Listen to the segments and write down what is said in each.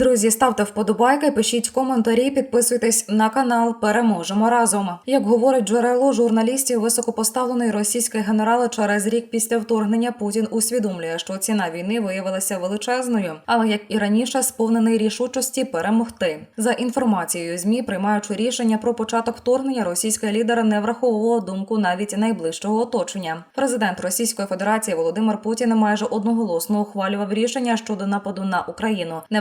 Друзі, ставте вподобайки, пишіть коментарі, підписуйтесь на канал. Переможемо разом. Як говорить джерело журналістів, високопоставлений російський генерал через рік після вторгнення Путін усвідомлює, що ціна війни виявилася величезною, але як і раніше, сповнений рішучості перемогти. За інформацією змі, приймаючи рішення про початок вторгнення, російський лідер не враховував думку навіть найближчого оточення. Президент Російської Федерації Володимир Путін майже одноголосно ухвалював рішення щодо нападу на Україну. Не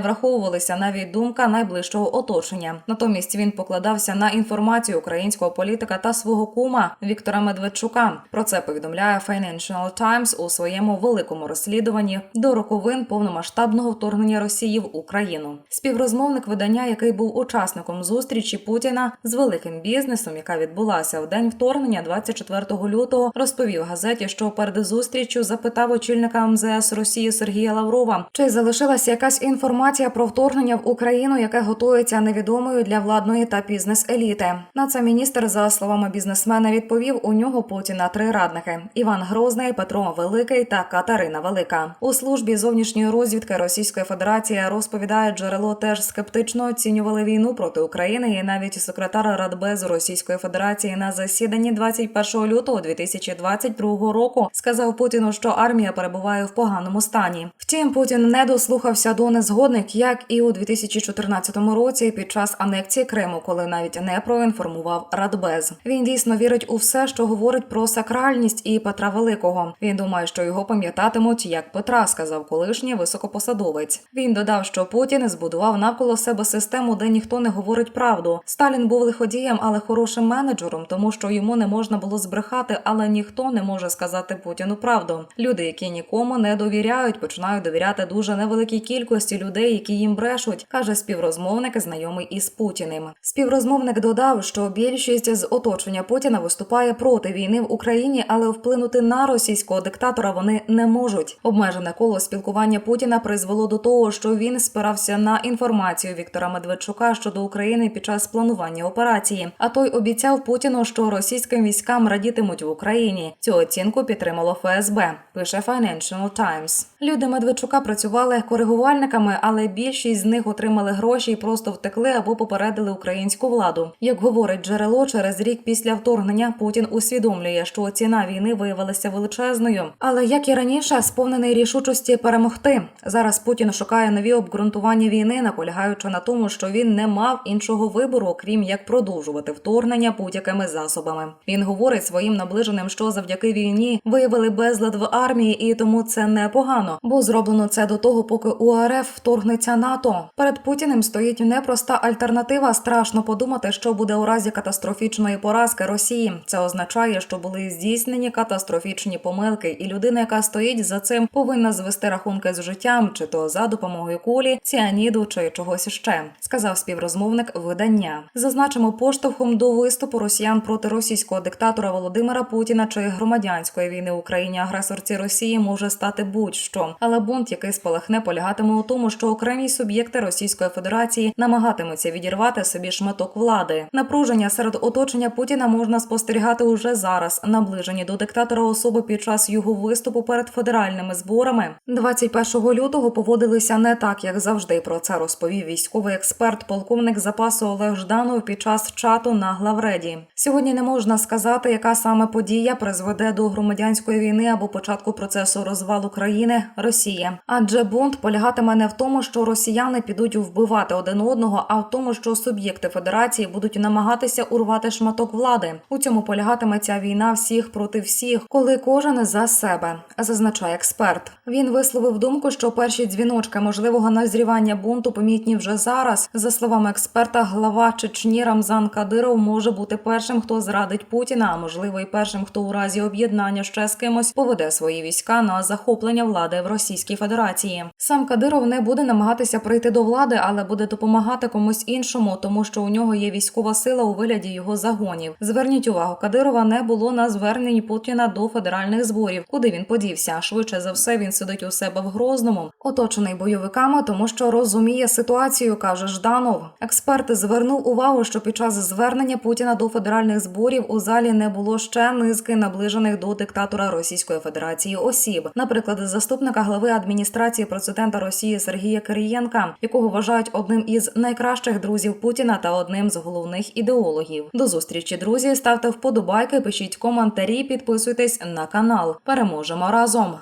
враховувалися навіть думка найближчого оточення. Натомість він покладався на інформацію українського політика та свого кума Віктора Медведчука. Про це повідомляє Financial Times у своєму великому розслідуванні до роковин повномасштабного вторгнення Росії в Україну. Співрозмовник видання, який був учасником зустрічі Путіна з великим бізнесом, яка відбулася в день вторгнення, 24 лютого, розповів газеті, що перед зустрічю запитав очільника МЗС Росії Сергія Лаврова, чи залишилася якась інформація про вторгнення в Україну, яке готується невідомою для владної та бізнес-еліти. На це міністр, за словами бізнесмена, відповів: у нього Путіна три радники: Іван Грозний, Петро Великий та Катерина Велика. У службі зовнішньої розвідки Російської Федерації розповідає джерело теж скептично оцінювали війну проти України, і навіть секретар Радбезу Російської Федерації на засіданні 21 лютого 2022 року сказав Путіну, що армія перебуває в поганому стані. Втім, Путін не дослухався до незгодних, як і у 2014 році під час анексії Криму, коли навіть не проінформував Радбез. Він дійсно вірить у все, що говорить про сакральність і Петра Великого. Він думає, що його пам'ятатимуть як Петра, сказав колишній високопосадовець. Він додав, що Путін збудував навколо себе систему, де ніхто не говорить правду. Сталін був лиходієм, але хорошим менеджером, тому що йому не можна було збрехати, але ніхто не може сказати Путіну правду. Люди, які нікому не довіряють, починають довіряти дуже невеликій кількості людей, які їм брешуть, каже співрозмовник, знайомий із Путіним. Співрозмовник додав, що більшість з оточення Путіна виступає проти війни в Україні, але вплинути на російського диктатора вони не можуть. Обмежене коло спілкування Путіна призвело до того, що він спирався на інформацію Віктора Медведчука щодо України під час планування операції. А той обіцяв Путіну, що російським військам радітимуть в Україні. Цю оцінку підтримало ФСБ. Пише Financial Times. Люди Медведчука працювали коригувальниками, але більшість з них отримали гроші і просто втекли або попередили українську владу. Як говорить джерело, через рік після вторгнення Путін усвідомлює, що ціна війни виявилася величезною. Але як і раніше, сповнений рішучості перемогти. Зараз Путін шукає нові обґрунтування війни, наполягаючи на тому, що він не мав іншого вибору, окрім як продовжувати вторгнення будь-якими засобами. Він говорить своїм наближеним, що завдяки війні виявили безлад в армії, і тому це непогано, бо зроблено це до того, поки УРФ вторгнеться НАТО. Перед Путіним стоїть непроста альтернатива. Страшно подумати, що буде у разі катастрофічної поразки Росії. Це означає, що були здійснені катастрофічні помилки, і людина, яка стоїть за цим, повинна звести рахунки з життям, чи то за допомогою кулі, ціаніду чи чогось ще, сказав співрозмовник видання. Зазначимо поштовхом до виступу росіян проти російського диктатора Володимира Путіна чи громадянської війни в Україні агресорці Росії може стати будь-що, але бунт, який спалахне, полягатиме у тому, що окремі суб'єкти Російської Федерації намагатимуться відірвати собі шматок влади. Напруження серед оточення Путіна можна спостерігати уже зараз, наближені до диктатора особи під час його виступу перед федеральними зборами. 21 лютого поводилися не так, як завжди. Про це розповів військовий експерт, полковник запасу Олег Жданов під час чату на главреді. Сьогодні не можна сказати, яка саме подія призведе до громадянської війни або початку процесу розвалу країни Росія. Адже бунт полягатиме не в тому, що росіяни підуть вбивати один одного, а в тому, що суб'єкти федерації будуть намагатися урвати шматок влади. У цьому полягатиме ця війна всіх проти всіх, коли кожен за себе, зазначає експерт. Він висловив думку, що перші дзвіночки можливого назрівання бунту помітні вже зараз. За словами експерта, глава Чечні Рамзан Кадиров може бути першим, хто зрадить Путіна, а можливо, і першим, хто у разі об'єднання ще з кимось поведе свої війська на захоплення влади в Російській Федерації. Сам Кадиров не буде намагатися прийти до влади, але буде допомагати комусь іншому, тому що у нього є військова сила у вигляді його загонів. Зверніть увагу, Кадирова не було на зверненні Путіна до федеральних зборів. Куди він подівся? Швидше за все, він сидить у себе в Грозному, оточений бойовиками, тому що розуміє ситуацію, каже Жданов. Експерт звернув увагу, що під час звернення Путіна до федеральних зборів у залі не було ще низки наближених до диктатора Російської Федерації осіб, наприклад, заступника глави адміністрації президента Росії Сергія Кирієнка Лукашенка, якого вважають одним із найкращих друзів Путіна та одним з головних ідеологів. До зустрічі, друзі. Ставте вподобайки, пишіть коментарі, підписуйтесь на канал. Переможемо разом.